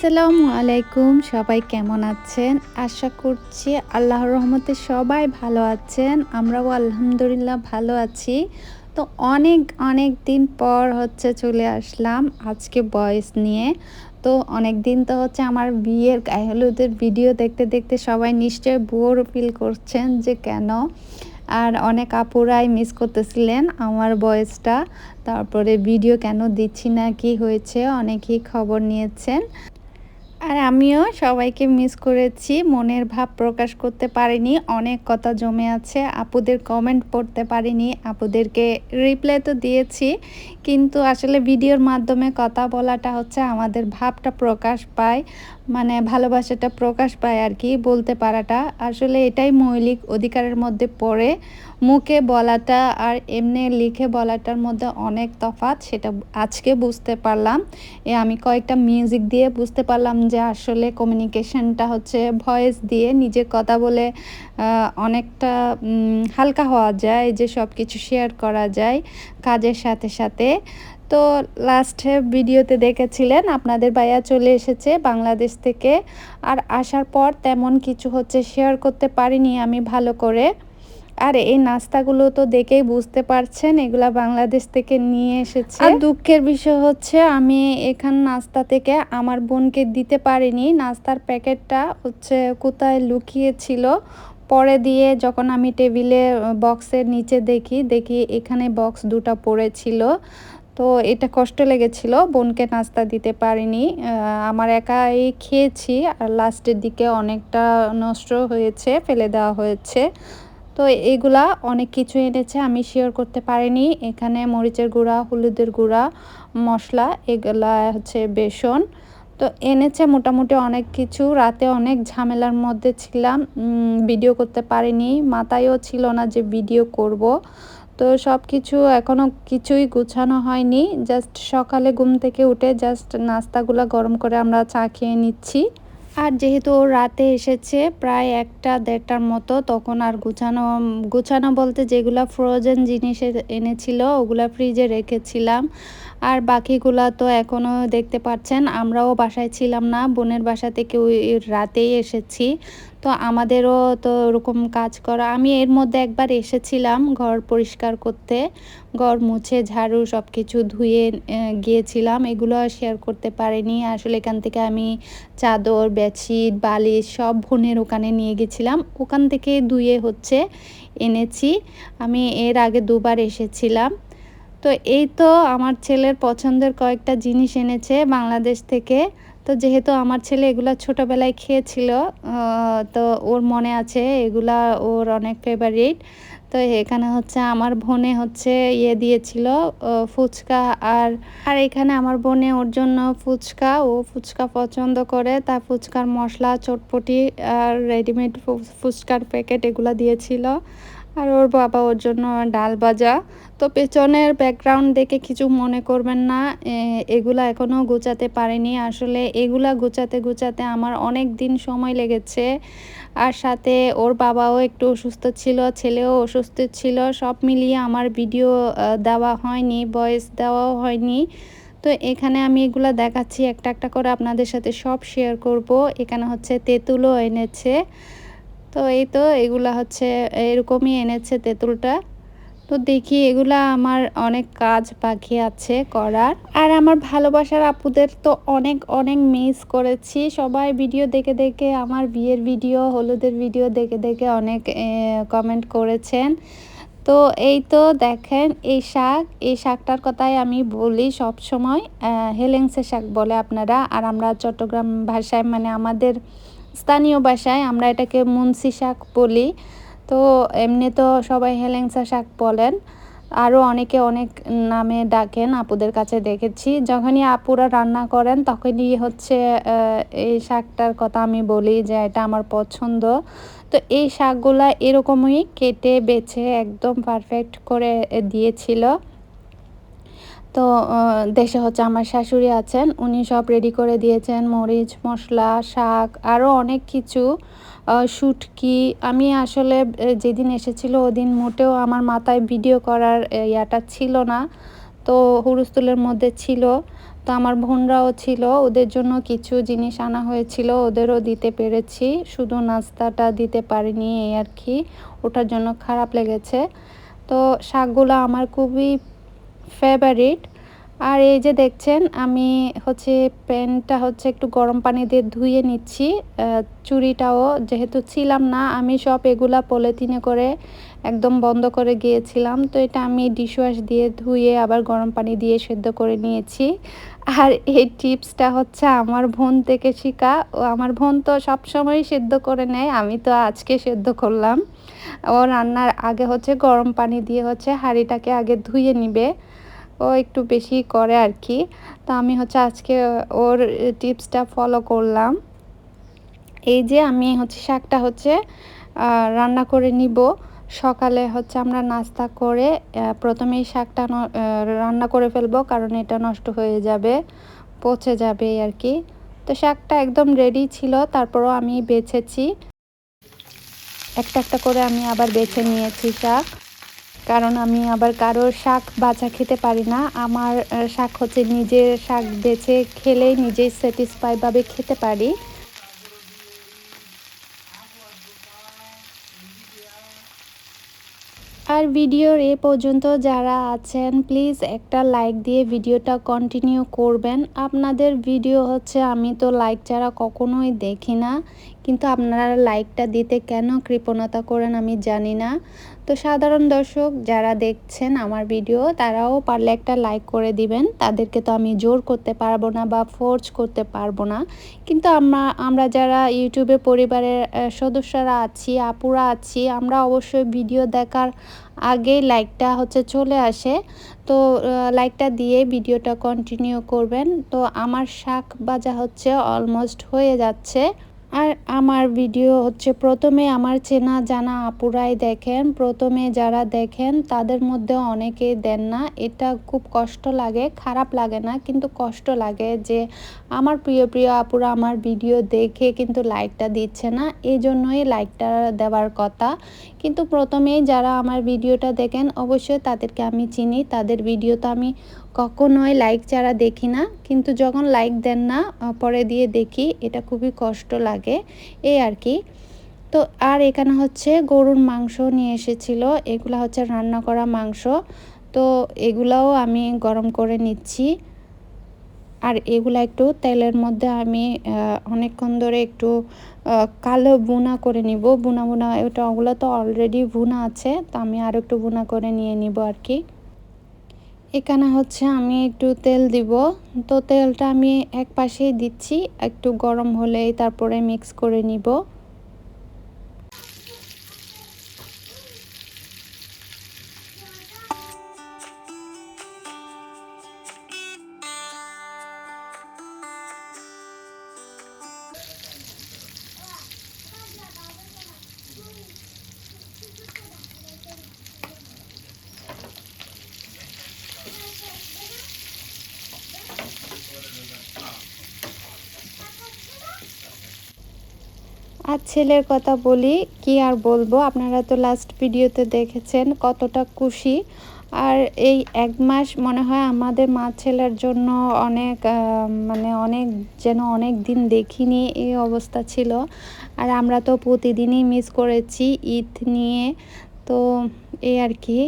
আসসালামু আলাইকুম, সবাই কেমন আছেন? আশা করছি আল্লাহর রহমতে সবাই ভালো আছেন, আমরাও আলহামদুলিল্লাহ ভালো আছি। তো অনেক অনেক দিন পর হচ্ছে চলে আসলাম আজকে বয়স নিয়ে। তো অনেক দিন তো হচ্ছে আমার বিয়ের গায়ে হলুদের ভিডিও দেখতে দেখতে সবাই নিশ্চয়ই বোর ফিল করছেন যে কেন? আর অনেক আপুরাই মিস করতেছিলেন আমার বয়েসটা। তারপরে ভিডিও কেন দিচ্ছি না, কি হয়েছে, অনেকেই খবর নিয়েছেন। আর আমিও সবাইকে মিস করেছি, মনের ভাব প্রকাশ করতে পারিনি, অনেক কথা জমে আছে, আপুদের কমেন্ট পড়তে পারিনি, আপুদেরকে রিপ্লাই তো দিয়েছি, কিন্তু আসলে ভিডিওর মাধ্যমে কথা বলাটা হচ্ছে আমাদের ভাবটা প্রকাশ পায় মানে ভালোবাসাটা প্রকাশ পায় আর কি, বলতে পারাটা। আসলে এটাই মৌলিক অধিকারের মধ্যে পড়ে মুখে বলাটা আর এমনি লিখে বলাটার মধ্যে অনেক তফাৎ, সেটা আজকে বুঝতে পারলাম। এ আমি কয়েকটা মিউজিক দিয়ে বুঝতে পারলাম যে আসলে কমিউনিকেশনটা হচ্ছে ভয়েস দিয়ে নিজে কথা বলে অনেকটা হালকা হওয়া যায়, যে সব কিছু শেয়ার করা যায় কাজের সাথে সাথে। তো লাস্টে ভিডিওতে দেখেছিলেন, আপনাদের ভাইয়া চলে এসেছে বাংলাদেশ থেকে, আর আসার পর তেমন কিছু হচ্ছে শেয়ার করতে পারিনি আমি ভালো করে। আর এই নাস্তাগুলো তো দেখেই বুঝতে পারছেন, এগুলা বাংলাদেশ থেকে নিয়ে এসেছে। আর দুঃখের বিষয় হচ্ছে, আমি এখান নাস্তা থেকে আমার বোনকে দিতে পারিনি। নাস্তার প্যাকেটটা হচ্ছে কোথায় লুকিয়েছিল, পরে দিয়ে যখন আমি টেবিলে, বক্সের নিচে দেখি দেখি এখানে বক্স দুটা পড়েছিল। তো এটা কষ্ট লেগেছিল, বোনকে নাস্তা দিতে পারিনি। আমার একাই খেয়েছি, আর লাস্টের দিকে অনেকটা নষ্ট হয়েছে, ফেলে দেওয়া হয়েছে। তো এইগুলা অনেক কিছু এনেছে, আমি শেয়ার করতে পারিনি। এখানে মরিচের গুঁড়া, হলুদের গুঁড়া, মশলা, এগুলা হচ্ছে বেসন। তো এনেছে মোটামুটি অনেক কিছু। রাতে অনেক ঝামেলার মধ্যে ছিলাম ভিডিও করতে পারিনি। মাথায়ও ছিল না যে ভিডিও করব। তো সব কিছু এখনও কিছুই গুছানো হয়নি। জাস্ট সকালে ঘুম থেকে উঠে জাস্ট নাস্তাগুলো গরম করে আমরা চা খেয়ে নিচ্ছি। আর যেহেতু রাতে এসেছে প্রায় একটা দেড়টার মতো, তখন আর গুছানো গুছানো বলতে যেগুলো ফ্রোজেন জিনিস এনেছিল ওগুলো ফ্রিজে রেখেছিলাম। আর বাকিগুলা তো এখনও দেখতে পাচ্ছেন, আমরাও বাসায় ছিলাম না, বোনের বাসা থেকে ওই রাতেই এসেছি। তো আমাদেরও তো ওরকম কাজ করা, আমি এর মধ্যে একবার এসেছিলাম ঘর পরিষ্কার করতে, ঘর মুছে ঝাড়ু সব কিছু ধুয়ে গিয়েছিলাম, এগুলো শেয়ার করতে পারিনি, আসলে এখান থেকে আমি চাদর বেডশিট বালিশ সব বোনের ওখানে নিয়ে গেছিলাম, ওখান থেকে ধুয়ে হচ্ছে এনেছি, আমি এর আগে দুবার এসেছিলাম। তো এই তো আমার ছেলের পছন্দের কয়েকটা জিনিস এনেছে বাংলাদেশ থেকে। তো যেহেতু আমার ছেলে এগুলো ছোটোবেলায় খেয়েছিল তো ওর মনে আছে এগুলা ওর অনেক ফেভারিট তো এখানে হচ্ছে আমার বোনে হচ্ছে ইয়ে দিয়েছিল ফুচকা আর আর এখানে আমার বোনে ওর জন্য ফুচকা, ও ফুচকা পছন্দ করে। তা ফুচকার মশলা, চটপটি আর রেডিমেড ফুচকার প্যাকেট এগুলো দিয়েছিল। আর ওর বাবা ওর জন্য ডাল ভাজা। তো পেছনের ব্যাকগ্রাউন্ড দেখে কিছু মনে করবেন না এগুলা এখনও গুছাতে পারিনি। আসলে এগুলা গুছাতে গুছাতে আমার অনেক দিন সময় লেগেছে। আর সাথে ওর বাবাও একটু অসুস্থ ছিল, ছেলেও অসুস্থ ছিল, সব মিলিয়ে আমার ভিডিও দেওয়া হয়নি ভয়েস দেওয়াও হয়নি। তো এখানে আমি এগুলা দেখাচ্ছি, একটা একটা করে আপনাদের সাথে সব শেয়ার করব। এখানে হচ্ছে তেঁতুলও এনেছে। তো এই তো এগুলা হচ্ছে, এরকমই এনেছে তেঁতুলটা। তো দেখি এগুলা আমার অনেক কাজ বাকি আছে করার। আর আমার ভালোবাসার আপুদের তো অনেক অনেক মিস করেছি। সবাই ভিডিও দেখে দেখে আমার বিয়ের ভিডিও হলুদের ভিডিও দেখে দেখে অনেক কমেন্ট করেছেন। তো এই তো দেখেন, এই শাক, এই শাকটার কথাই আমি বলি সব সময় হেলেংসে শাক বলে আপনারা। আর আমরা চট্টগ্রাম ভাষায় মানে আমাদের স্থানীয় ভাষায় আমরা এটাকে মুন্সি শাক বলি। তো এমনি তো সবাই হেলেংসা শাক বলেন। আরও অনেকে অনেক নামে ডাকেন, আপুদের কাছে দেখেছি। যখনই আপুরা রান্না করেন, তখনই হচ্ছে এই শাকটার কথা আমি বলি যে এটা আমার পছন্দ। তো এই শাকগুলা এরকমই কেটে, বেছে একদম পারফেক্ট করে দিয়েছিল। তো দেশে হচ্ছে আমার শাশুড়ি আছেন, উনি সব রেডি করে দিয়েছেন, মরিচ, মশলা, শাক আরও অনেক কিছু শুটকি। আমি আসলে যেদিন এসেছিল ওদিন মোটেও আমার মাথায় ভিডিও করার ইয়াটা ছিল না। তো, হুরুস্তুলের মধ্যে ছিল। তো, আমার বোনরাও ছিল। ওদের জন্য কিছু জিনিস আনা হয়েছিল, ওদেরও দিতে পেরেছি। শুধু নাস্তাটা দিতে পারিনি এই আর কি। ওটার জন্য খারাপ লেগেছে। তো, শাকগুলো আমার খুবই ফেভারিট আর এই যে দেখছেন, আমি হচ্ছে প্যানটা হচ্ছে একটু গরম পানি দিয়ে ধুয়ে নিচ্ছি। চুরিটাও যেহেতু ছিলাম না, আমি সব এগুলা পলিথিনে করে একদম বন্ধ করে গিয়েছিলাম। তো এটা আমি ডিশওয়াশ দিয়ে ধুয়ে আবার গরম পানি দিয়ে সেদ্ধ করে নিয়েছি। আর এই টিপসটা হচ্ছে আমার বোন থেকে শেখা। ও, আমার বোন তো সবসময় সেদ্ধ করে নেয়, আমি তো আজকে সেদ্ধ করলাম। ও রান্নার আগে হচ্ছে গরম পানি দিয়ে হচ্ছে হাঁড়িটাকে আগে ধুয়ে নিবে। ও একটু বেশি করে আর কি তো আমি হচ্ছে আজকে ওর টিপসটা ফলো করলাম। এই যে আমি হচ্ছে শাকটা হচ্ছে রান্না করে নিব। সকালে হচ্ছে আমরা নাস্তা করে প্রথমেই শাকটা রান্না করে ফেলব কারণ এটা নষ্ট হয়ে যাবে, পচে যাবে আর কি তো শাকটা একদম রেডি ছিল, তারপরও আমি বেছেছি। একটা একটা করে আমি আবার বেছে নিয়েছি শাক। কারণ আমি আবার কারোর শাক বাছা খেতে পারি না। আমার শাক হচ্ছে নিজের শাক বেছে খেলেই নিজেই স্যাটিসফাইভাবে খেতে পারি। আর ভিডিওর এ পর্যন্ত যারা আছেন প্লিজ একটা লাইক দিয়ে ভিডিওটা কন্টিনিউ করবেন। আপনাদের ভিডিও হচ্ছে, আমি তো লাইক ছাড়া কখনোই দেখি না। কিন্তু আপনারা লাইকটা দিতে কেন কৃপণতা করেন আমি জানি না। তো সাধারণ দর্শক যারা দেখছেন আমার ভিডিও তারাও পারলে একটা লাইক করে দিবেন। তাদেরকে তো আমি জোর করতে পারব না বা ফোর্স করতে পারব না। কিন্তু আমরা আমরা যারা ইউটিউবে পরিবারের সদস্যরা আছি, আপুরা আছি, আমরা অবশ্যই ভিডিও দেখার আগেই লাইকটা হচ্ছে চলে আসে। তো লাইকটা দিয়ে ভিডিওটা কন্টিনিউ করবেন। তো আমার শাক বাজা হচ্ছে অলমোস্ট হয়ে যাচ্ছে। আর আমার ভিডিও হচ্ছে প্রথমে আমার চেনা জানা আপুরাই দেখেন। প্রথমে যারা দেখেন, তাদের মধ্যে অনেকেই দেন না। এটা খুব কষ্ট লাগে, খারাপ লাগে না, কিন্তু কষ্ট লাগে যে আমার প্রিয় প্রিয় আপুরা আমার ভিডিও দেখে কিন্তু লাইকটা দিচ্ছে না। এই জন্যই লাইকটা দেওয়ার কথা। কিন্তু প্রথমেই যারা আমার ভিডিওটা দেখেন, অবশ্যই তাদেরকে আমি চিনি। তাদের ভিডিও তো আমি কখনোই লাইক ছাড়া দেখি না, কিন্তু যখন লাইক দেন না পরে দিয়ে দেখি, এটা খুবই কষ্ট লাগে। এই আর কি। তো আর এখানে হচ্ছে গরুর মাংস নিয়ে এসেছিল, এগুলো হচ্ছে রান্না করা মাংস। তো এগুলাও আমি গরম করে নিচ্ছি। আর এগুলা একটু তেলের মধ্যে আমি অনেকক্ষণ ধরে একটু কালো বুনা করে নিব। বুনা বুনা ওটা ওগুলো তো অলরেডি বুনা আছে, তো আমি আর একটু বুনা করে নিয়ে নিব আর কি। এখানে হচ্ছে আমি একটু তেল দিব। তো তেলটা আমি এক পাশেই দিচ্ছি, একটু গরম হলেই তারপরে মিক্স করে নিব। আর ছেলের কথা বলি, কি আর বলব? আপনারা তো লাস্ট ভিডিওতে দেখেছেন কতটা খুশি। আর এই এক মাস মনে হয় আমাদের মা ছেলের জন্য অনেক মানে অনেক, যেন অনেক দিন দেখিনি এই অবস্থা ছিল। আর আমরা তো প্রতিদিনই মিস করেছি ঈদ নিয়ে। তো এই আর কি।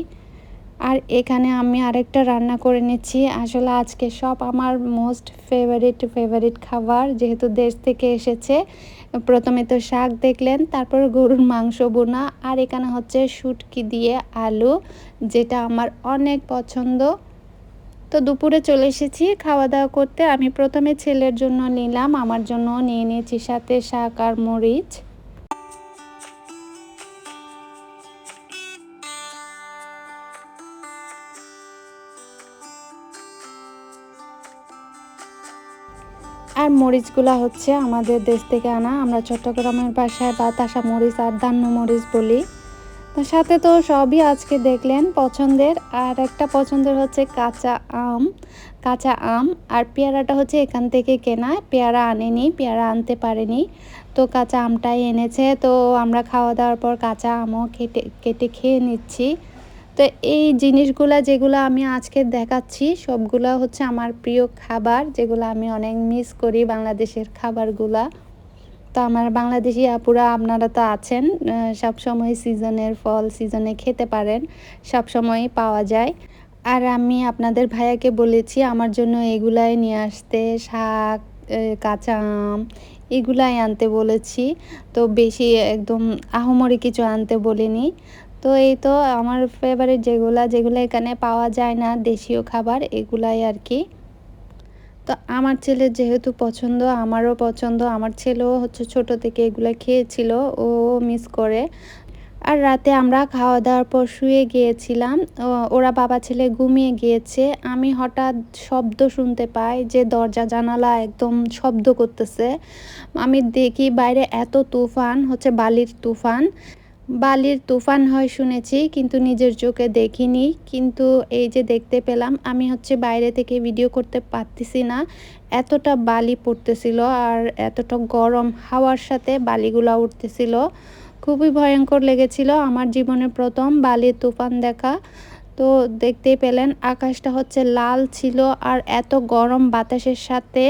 আর এখানে আমি আরেকটা রান্না করে নিচ্ছি। আসলে আজকে সব আমার মোস্ট ফেভারিট ফেভারিট খাবার যেহেতু দেশ থেকে এসেছে। প্রথমে তো শাক দেখলেন, তারপর গরুর মাংস বোনা আর এখানে হচ্ছে শুটকি দিয়ে আলু, যেটা আমার অনেক পছন্দ। তো দুপুরে চলে এসেছি খাওয়া দাওয়া করতে। আমি প্রথমে ছেলের জন্য নিলাম, আমার জন্য নিয়ে নিয়েছি সাথে শাক আর মরিচ। আর মরিচগুলো হচ্ছে আমাদের দেশ থেকে আনা। আমরা চট্টগ্রামের বাসায় বাতাসা মরিচ আর দান্ন মরিচ বলি। তো সাথে তো সবই আজকে দেখলেন পছন্দের। আর একটা পছন্দের হচ্ছে কাঁচা আম। কাঁচা আম আর পেয়ারাটা হচ্ছে এখান থেকে কেনা। পেয়ারা আনেনি, পেয়ারা আনতে পারেনি। তো কাঁচা আমটাই এনেছে। তো আমরা খাওয়া দাওয়ার পর কাঁচা আমও কেটে কেটে খেয়ে নিচ্ছি। তো এই জিনিসগুলা যেগুলো আমি আজকে দেখাচ্ছি, সবগুলা হচ্ছে আমার প্রিয় খাবার, যেগুলো আমি অনেক মিস করি বাংলাদেশের খাবারগুলা। তো আমার বাংলাদেশি আপুরা, আপনারা তো আছেন সব সময় সিজনের ফল, সিজনে খেতে পারেন সব সময় পাওয়া যায়। আর আমি আপনাদের ভাইয়াকে বলেছি, আমার জন্য এগুলাই নিয়ে আসতে, শাক কাঁচা আম, এগুলাই আনতে বলেছি। তো বেশি একদম আহমরি কিছু আনতে বলিনি। তো এই তো আমার ফেভারিট যেগুলা, যেগুলো এখানে পাওয়া যায় না, দেশীয় খাবার, এগুলাই আর কি। তো আমার ছেলের যেহেতু পছন্দ, আমারও পছন্দ, আমার ছেলেও হচ্ছে ছোট থেকে এগুলো খেয়েছিল, ও মিস করে। আর রাতে আমরা খাওয়া দাওয়ার পর শুয়ে গিয়েছিলাম ওরা বাবা ছেলে ঘুমিয়ে গিয়েছে, আমি হঠাৎ শব্দ শুনতে পাই যে দরজা, জানালা একদম শব্দ করতেছে। আমি দেখি বাইরে এত তুফান, হচ্ছে বালির তুফান। বালির তুফান হয় শুনেছি, কিন্তু নিজের চোখে দেখিনি। কিন্তু এই যে দেখতে পেলাম, আমি হচ্ছে বাইরে থেকে ভিডিও করতে পারতেছি না। এতটা বালি পড়তেছিল আর এতটা গরম হাওয়ার সাথে বালিগুলো উঠতেছিল। খুবই ভয়ঙ্কর লেগেছিল আমার জীবনে প্রথম বালির তুফান দেখা। তো দেখতেই পেলেন, আকাশটা হচ্ছে লাল ছিল আর এত গরম বাতাসের সাথে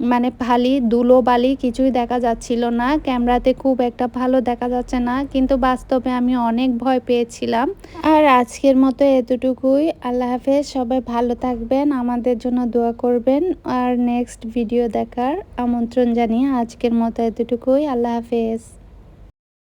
মানে ভালি, দুলো বালি কিছুই দেখা যাচ্ছিল না। ক্যামেরাতে খুব একটা ভালো দেখা যাচ্ছে না, কিন্তু বাস্তবে আমি অনেক ভয় পেয়েছিলাম। আর আজকের মতো এতটুকুই। আল্লাহ হাফেজ, সবাই ভালো থাকবেন, আমাদের জন্য দোয়া করবেন। আর নেক্সট ভিডিও দেখার আমন্ত্রণ জানিয়ে আজকের মতো এতটুকুই। আল্লাহ হাফেজ।